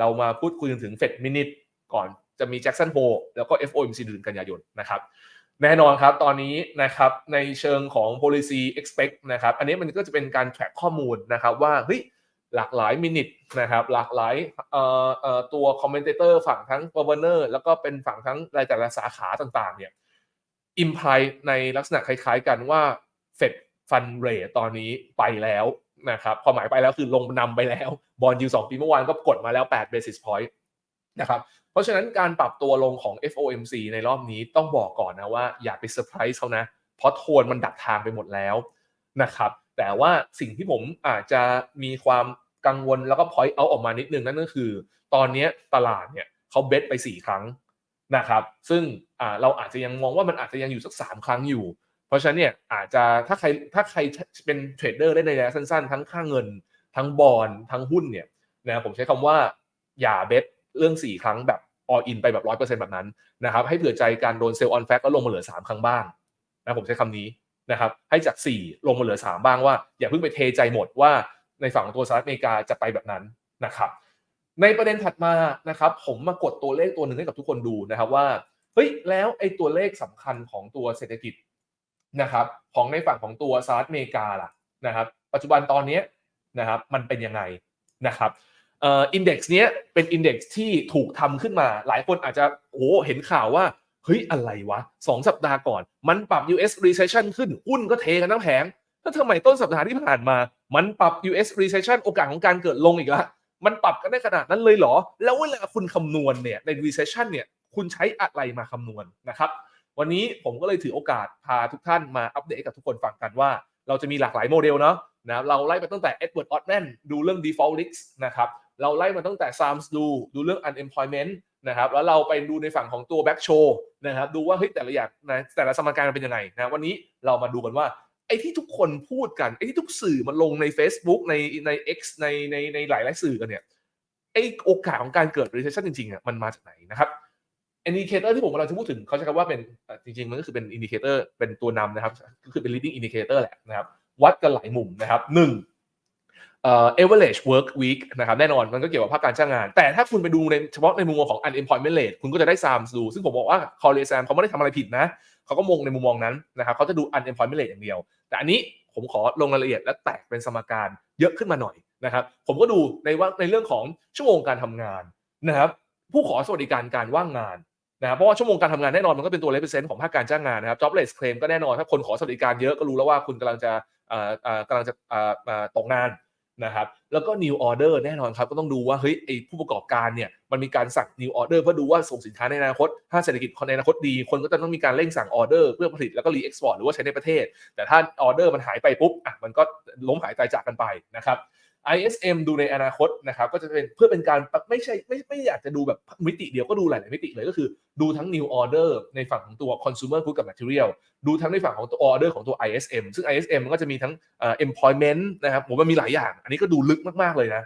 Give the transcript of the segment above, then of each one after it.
เรามาพูดคุยถึงเฟดมินิทก่อนจะมีแจ็คสันโฮแล้วก็ FOMC เดือนกันยายนนะครับแน่นอนครับตอนนี้นะครับในเชิงของ policy expect นะครับอันนี้มันก็จะเป็นการ track ข้อมูลนะครับว่าเฮ้ยหลากหลายมินิทนะครับหลากหลายตัวคอมเมนเตอร์ฝั่งทั้ง governor แล้วก็เป็นฝั่งทั้งรายแต่ละสาขาต่างๆเนี่ยอิมพลายในลักษณะคล้ายๆกันว่าเฟดฟันเรทตอนนี้ไปแล้ว นะครับความหมายไปแล้วคือลงนำไปแล้ว บอลยูสองปีเมื่อวานก็กดมาแล้ว8 basis point นะครับเพราะฉะนั้นการปรับตัวลงของ FOMC ในรอบนี้ต้องบอกก่อนนะว่าอย่าไปเซอร์ไพรส์เขานะ เพราะโทนมันดักทางไปหมดแล้วนะครับแต่ว่าสิ่งที่ผมอาจจะมีความกังวลแล้วก็ point out ออกมานิดนึงนั่นก็คือ ตอนนี้ตลาดเนี่ยเขาเบสไป 4 ครั้งนะครับ ซึ่งเราอาจจะยังมองว่ามันอาจจะยังอยู่สัก 3 ครั้งอยู่ เพราะฉะนั้นเนี่ยอาจจะถ้าใครถ้าใครเป็นเทรดเดอร์ได้ในระยะสั้นๆ ทั้งค่าเงิน ทั้งบอลทั้งหุ้นเนี่ยนะผมใช้คำว่าอย่าเบสเรื่อง 4 ครั้งแบบ all in ไปแบบ100%แบบนั้นนะครับให้เผื่อใจการโดนเซลล์ออนแฟกก็ลงมาเหลือ 3 ครั้งบ้างนะผมใช้คำนี้นะครับให้จาก 4 ลงมาเหลือ 3 บ้างว่า อย่าเพิ่งไปเทใจหมดว่าในฝั่งของตัวสหรัฐอเมริกาจะไปแบบนั้นนะครับในประเด็นถัดมานะครับผมมากดตัวเลขตัวหนึ่งให้กับทุกคนดูนะครับว่าเฮ้ยแล้วไอ้ตัวเลขสำคัญของตัวเศรษฐกิจ นะครับของในฝั่งของตัวสหรัฐอเมริกาล่ะนะครับปัจจุบันตอนนี้นะครับมันเป็นยังไงนะครับเอ่ออินเด็กซ์เนี้ยเป็นอินเด็กซ์ที่ถูกทำขึ้นมา หลายคนอาจจะโอ้เห็นข่าวว่าเฮ้ยอะไรวะสองสัปดาห์ก่อน มันปรับ US recession ขึ้นหุ้นก็เทกันทั้งแผงถ้าทำไมต้นสัปดาห์ที่ผ่านมา มันปรับ US recession โอกาสของการเกิดลงอีกล้วมันปรับกันได้ขนาดนั้นเลยเหรอ แล้วเวลาคุณคำนวณเนี่ยใน recession เนี่ยคุณใช้อะไรมาคำนวณนะครับ วันนี้ผมก็เลยถือโอกาสพาทุกท่านมาอัปเดตกับทุกคนฟังกันว่า เราจะมีหลากหลายโมเดลเนาะนะเราไล่ไปตั้งแต่ Edward Otman ดูเรื่อง default risk นะครับเราไล่มาตั้งแต่ SARMS ดูดูเรื่อง unemployment นะครับแล้วเราไปดูในฝั่งของตัว back show นะครับดูว่าเฮ้ยแต่ละอย่างนะแต่ละสมการมันเป็นยังไงนะวันนี้เรามาดูกันว่าไอ้ที่ทุกคนพูดกันไอ้ที่ทุกสื่อมันลงใน Facebook ในใน X ในในในหลายหลายสื่อกันเนี่ยไอ้โอกาสของการเกิด recession จริงๆอะมันมาจากไหนนะครับ อินดิเคเตอร์ที่ผมกำลังจะพูดถึงเขาใช้คำว่าเป็นจริงๆ มันก็คือเป็นอินดิเคเตอร์เป็นตัวนำนะครับ ก็คือเป็น leading indicator แหละนะครับ วัดกันหลายมุมนะครับหนึ่งเอ่อ average work week นะครับแน่นอนมันก็เกี่ยวกับภาคการจ้างงาน แต่ถ้าคุณไปดูในเฉพาะในมุมมองของ unemployment rate คุณก็จะได้ SARMS ดู ซึ่งผมบอกว่า c o r r e s a m เขาไม่ได้ทำอะไรผิดนะ เขาก็มองในมุมมองนั้นนะครับเขาจะดู unemployment rate อย่างเดียว แต่อันนี้ผมขอลงรายละเอียดและแตกเป็นสมการเยอะขึ้นมาหน่อยนะครับ ผมก็ดูในว่าในเรื่องของชั่วโมงการทำงานนะครับผู้ขอสวัสดิการการว่างงาน นะเพราะว่าชั่วโมงการทำงานแน่นอนมันก็เป็นตัวเลเปอร์เซนต์ของภาคการจ้างงานนะครับ jobless claim ก็แน่นอนถ้าคนขอสวัสดิการเยอะก็รู้แล้วว่าคุณกำลังจะกำลังจะตกงานนะครับแล้วก็ new order แน่นอนครับ ก็ต้องดูว่าเฮ้ยไอผู้ประกอบการเนี่ยมันมีการสั่ง new order เพื่อดูว่าส่งสินค้าในอนาคต ถ้าเศรษฐกิจในอนาคตดี คนก็จะต้องมีการเร่งสั่งออเดอร์เพื่อผลิตแล้วก็รีเอ็กซ์พอร์ตหรือว่าใช้ในประเทศ แต่ถ้าออเดอร์มันหายไปปุ๊บอะมันก็ล้มหายตายจากกันไปนะครับ ISM ดูในอนาคตนะครับก็จะเป็นเพื่อเป็นการไม่ใช่ไม่ไม่อยากจะดูแบบมิติเดียวก็ดูหลายๆมิติเลยก็คือดูทั้ง new order ในฝั่งของตัว consumer good กับ material ดูทั้งในฝั่งของตัว order ของตัว ISM ซึ่ง ISM มันก็จะมีทั้ง employment นะครับผมว่ามีหลายอย่าง อันนี้ก็ดูลึกมาก ๆ เลยนะ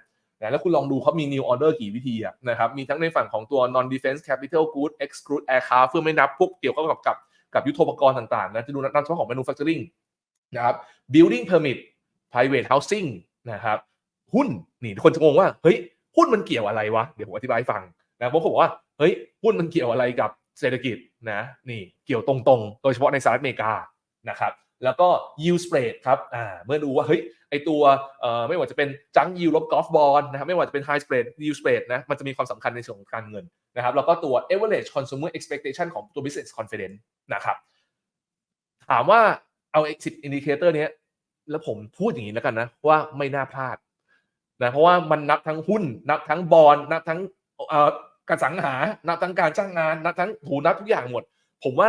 แล้วคุณลองดูเขามี new order กี่วิธีนะครับมีทั้งในฝั่งของตัว non defense capital good exclude aircraft เพื่อไม่นับพวกเกี่ยวข้องกับกับกับยุทโธปกรณ์ต่างๆนะจะดูนับเฉพาะของ manufacturing นะครับ building permit private housing นะครับ หุ้นนี่คนจะงงว่าเฮ้ยหุ้นมันเกี่ยวอะไรวะเดี๋ยวผมอธิบายให้ฟังนะผมก็บอกว่าเฮ้ยหุ้นมันเกี่ยวอะไรกับเศรษฐกิจนะนี่เกี่ยวตรงๆ โดยเฉพาะในสหรัฐอเมริกานะครับแล้วก็ yield spread ครับอ่าเมื่อดูว่าเฮ้ยไอตัวเอ่อไม่ว่าจะเป็นจัง yield ลบ golf bond นะครับไม่ว่าจะเป็น high spread yield spread นะมันจะมีความสำคัญในส่วนของการเงินนะครับแล้วก็ตัว average consumer expectation ของตัว business confidence นะครับถามว่าเอาไอ้สิบอินดิเคเนี้ยแล้วผมพูดอย่างนี้แล้วกันนะ ว่าไม่น่าพลาด นะเพราะว่ามันนับทั้งหุ้น นับทั้งบอลนับทั้งกระสังหา นับทั้งการจ้างงาน นับทั้งถูนับทุกอย่างหมด ผมว่า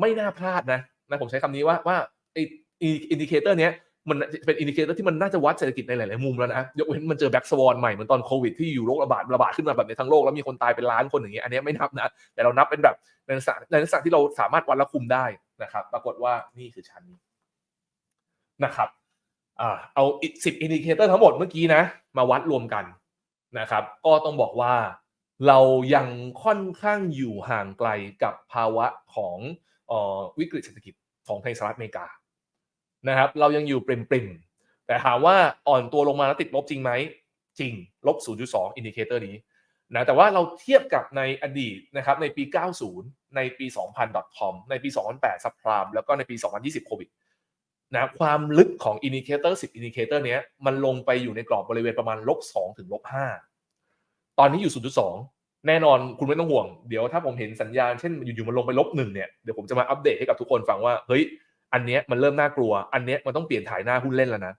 ไม่น่าพลาดนะนะผมใช้คำนี้ว่าว่าไออินดิเคเตอร์เนี้ยมันเป็นอินดิเคเตอร์ที่มันน่าจะวัดเศรษฐกิจในหลาย ๆ มุมแล้วนะยกเว้นมันเจอแบ็กสวอนใหม่เหมือนตอนโควิดที่อยู่โรคระบาดระบาดขึ้นมาแบบในทั้งโลกแล้วมีคนตายเป็นล้านคนอย่างเงี้ยอันนี้ไม่นับนะแต่เรานับเป็นแบบในลักษณะในลักษณะที่เราสามารถวัดและคุมได้นะครับ ปรากฏว่านี่คือชั้นนะครับ เอาสิบอินดิเคเตอร์ทั้งหมดเมื่อกี้นะ มาวัดรวมกันนะครับ ก็ต้องบอกว่าเรายังค่อนข้างอยู่ห่างไกลกับภาวะของออวิกฤตเศรษฐกิจของในสหรัฐอเมริกานะครับ เรายังอยู่ปริมๆแต่ถามว่าอ่อนตัวลงมาแล้วติดลบจริงไหม จริง ลบ 0.2 อินดิเคเตอร์นี้นะแต่ว่าเราเทียบกับในอดีตนะครับในปี 90 ในปี 2000 .com ในปี 2008 subprime แล้วก็ในปี 2020 โควิด นะความลึกของอินดิเคเตอร์10อินดิเคเตอร์เนี้ยมันลงไปอยู่ในกรอบบริเวณประมาณลบ2ถึงลบ5ตอนนี้อยู่0.2แน่นอนคุณไม่ต้องห่วง เดี๋ยวถ้าผมเห็นสัญญาณเช่นอยู่ๆมันลงไปลบหนึ่งเนี่ยเดี๋ยวผมจะมาอัปเดตให้กับทุกคนฟังว่าเฮ้ยอันเนี้ยมันเริ่มน่ากลัว อันเนี้ยมันต้องเปลี่ยนถ่ายหน้าหุ้นเล่นแล้วนะ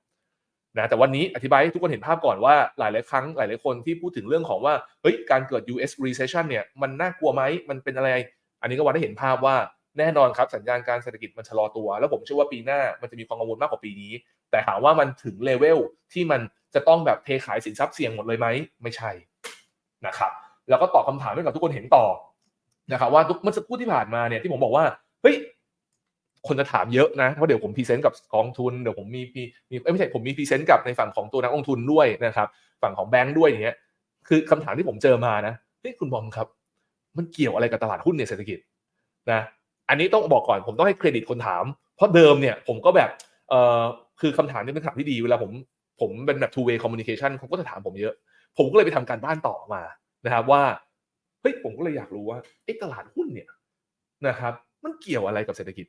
นะแต่วันนี้อธิบายให้ทุกคนเห็นภาพก่อนว่าหลายๆครั้งหลายๆคนที่พูดถึงเรื่องของว่าเฮ้ยการเกิด US recession เนี่ยมันน่ากลัวไหมมันเป็นอะไร อันนี้ก็วันได้เห็นภาพว่า แน่นอนครับสัญญาณการเศรษฐกิจมันชะลอตัว แล้วผมเชื่อว่าปีหน้ามันจะมีความกังวลมากกว่าปีนี้ แต่ถามว่ามันถึงเลเวลที่มันจะต้องแบบเทขายสินทรัพย์เสี่ยงหมดเลยไหมไม่ใช่นะครับแล้วก็ตอบคำถามให้กับทุกคนเห็นต่อนะครับว่าเมื่อสักครู่ที่ผ่านมาเนี่ยที่ผมบอกว่าเฮ้ยคนจะถามเยอะนะเพราะเดี๋ยวผมพรีเซนต์กับกองทุนเดี๋ยวผมมีมีมีไม่ใช่ผมมีพรีเซนต์กับในฝั่งของตัวนักลงทุนด้วยนะครับ ฝั่งของแบงค์ด้วยอย่างเงี้ยคือคำถามที่ผมเจอมานะเฮ้ยคุณบอมครับ มันเกี่ยวอะไรกับตลาดหุ้นในเศรษฐกิจนะ อันนี้ต้องบอกก่อนผมต้องให้เครดิตคนถาม เพราะเดิมเนี่ยผมก็แบบเอ่อคือคำถามนี้เป็นคำถามที่ดีเวลาผมผมเป็นแบบ two way communication เขาก็จะถามผมเยอะ ผมก็เลยไปทำการบ้านต่อมานะครับว่าเฮ้ยผมก็เลยอยากรู้ว่าไอ้ตลาดหุ้นเนี่ยนะครับ มันเกี่ยวอะไรกับเศรษฐกิจ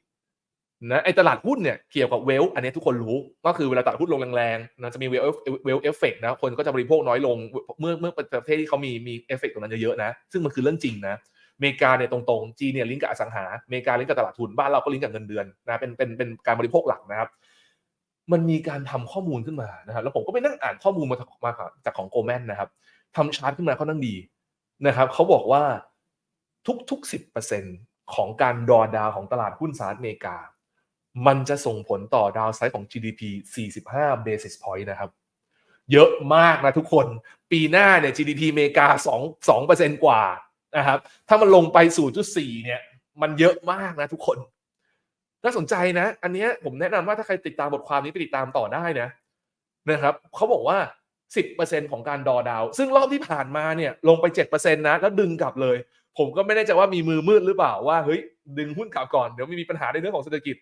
นะไอ้ตลาดหุ้นเนี่ยเกี่ยวกับเวลอันนี้ทุกคนรู้ก็คือเวลาตลาดหุ้นลงแรงๆนะจะมีเวลเวลเอฟเฟกนะคนก็จะบริโภคน้อยลงเมื่อเมื่อประเทศที่เขามีมีเอฟเฟกตรงนั้นเยอะๆนะ ซึ่งมันคือเรื่องจริงนะ เมริกาเนี่ยตรงๆจีเนี่ยลิงก์กับอสังหาอเมริกาลิงก์กับตลาดทุนบ้านเราก็ลิงก์กับเงินเดือนนะเป็นเป็นเป็นการบริโภคหลักนะครับ มันมีการทำข้อมูลขึ้นมานะครับแล้วผมก็ไปนั่งอ่านข้อมูลมาจากมาจากของโกลแมนนะครับทำชาร์ตขึ้นมาเขานั่งดีนะครับเขาบอกว่าทุกๆสิบเปอร์เซ็นของการดอดาวของตลาดหุ้นสหรัฐอเมริกา มันจะส่งผลต่อดาวไซด์ของ GDP 45 basis point นะครับ เยอะมากนะทุกคน ปีหน้าเนี่ย GDP อเมริกา2 2%กว่า นะครับ ถ้ามันลงไป 0.4 เนี่ย มันเยอะมากนะทุกคน น่าสนใจนะ อันนี้ผมแนะนำว่าถ้าใครติดตามบทความนี้ไปติดตามต่อได้นะนะครับเขาบอกว่า 10%ของการดอดาว ซึ่งรอบที่ผ่านมาเนี่ยลงไป 7%นะ แล้วดึงกลับเลย ผมก็ไม่แน่ใจว่ามีมือมืดหรือเปล่าว่าเฮ้ยดึงหุ้นกลับก่อนเดี๋ยวมีปัญหาในเรื่องของเศรษฐกิจ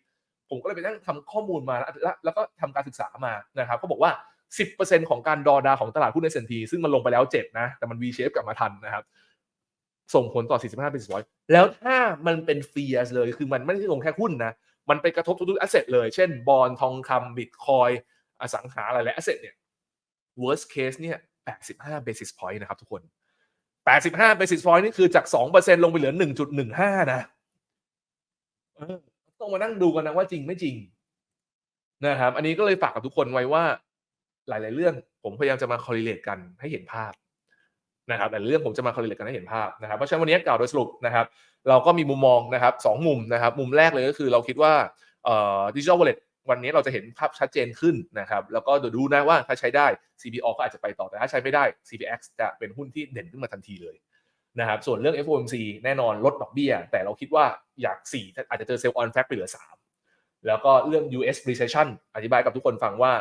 ผมก็เลยไปนั่งทำข้อมูลมาแล้วแล้วก็ทำการศึกษามานะครับเขาบอกว่า 10%ของการดอดาของตลาดหุ้นในเซนทีซึ่งมันลงไปแล้ว 7 นะ แต่มัน V shape กลับมาทันนะครับ ส่งผลต่อ 45เป็นร้อยแล้วถ้ามันเป็นเฟียสเลยคือมันไม่ได้ลงแค่หุ้นนะ มันไปกระทบทุกๆแอสเซทเลย เช่น บอลทองคำบิตคอยอสังหาอะไรและแอสเซทเนี่ย worst case เนี่ย 85 basis point นะครับทุกคน 85 basis point นี่คือจาก 2%ลงไปเหลือ 1.15 นะเออต้องมานั่งดูกันนะว่าจริงไม่จริงนะครับ อันนี้ก็เลยฝากกับทุกคนไว้ว่าหลาย ๆ เรื่อง ผมพยายามจะมาคอลเลตกันให้เห็นภาพ นะครับหลายเรื่องผมจะมาคอลเลตกันให้เห็นภาพนะครับเพราะฉะนั้นวันนี้กล่าวโดยสรุปนะครับเราก็มีมุมมองนะครับสองมุมนะครับมุมแรกเลยก็คือเราคิดว่าดิจิทัลวอลเล็ตวันนี้เราจะเห็นภาพชัดเจนขึ้นนะครับแล้วก็เดี๋ยวดูนะว่าถ้าใช้ได้ CPO ก็อาจจะไปต่อแต่ถ้าใช้ไม่ได้ CPX จะเป็นหุ้นที่เด่นขึ้นมาทันทีเลยนะครับส่วนเรื่อง FOMC แน่นอนลดดอกเบี้ย แต่เราคิดว่าอยาก 4 อาจจะเจอเซลล์ออนแฟกไปเหลือ 3 แล้วก็เรื่อง US recession อธิบายกับทุกคนฟังว่า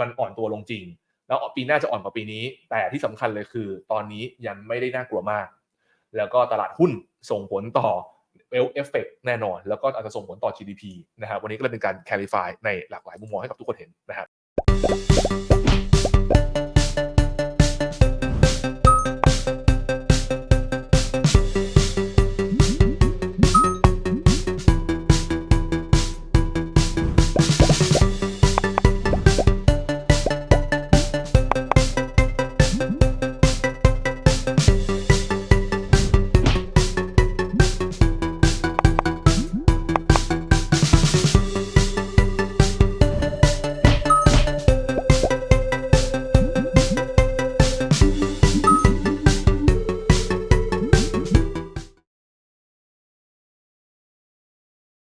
มันอ่อนตัวลงจริง แล้วปีหน้าจะอ่อนกว่าปีนี้ แต่ที่สำคัญเลยคือ ตอนนี้ยังไม่ได้น่ากลัวมาก แล้วก็ตลาดหุ้นส่งผลต่อเอลเอฟเฟกแน่นอน แล้วก็อาจจะส่งผลต่อ GDP นะครับวันนี้ก็เลยเป็นการแคลิฟายในหลากหลายมุมมองให้กับทุกคนเห็นนะครับ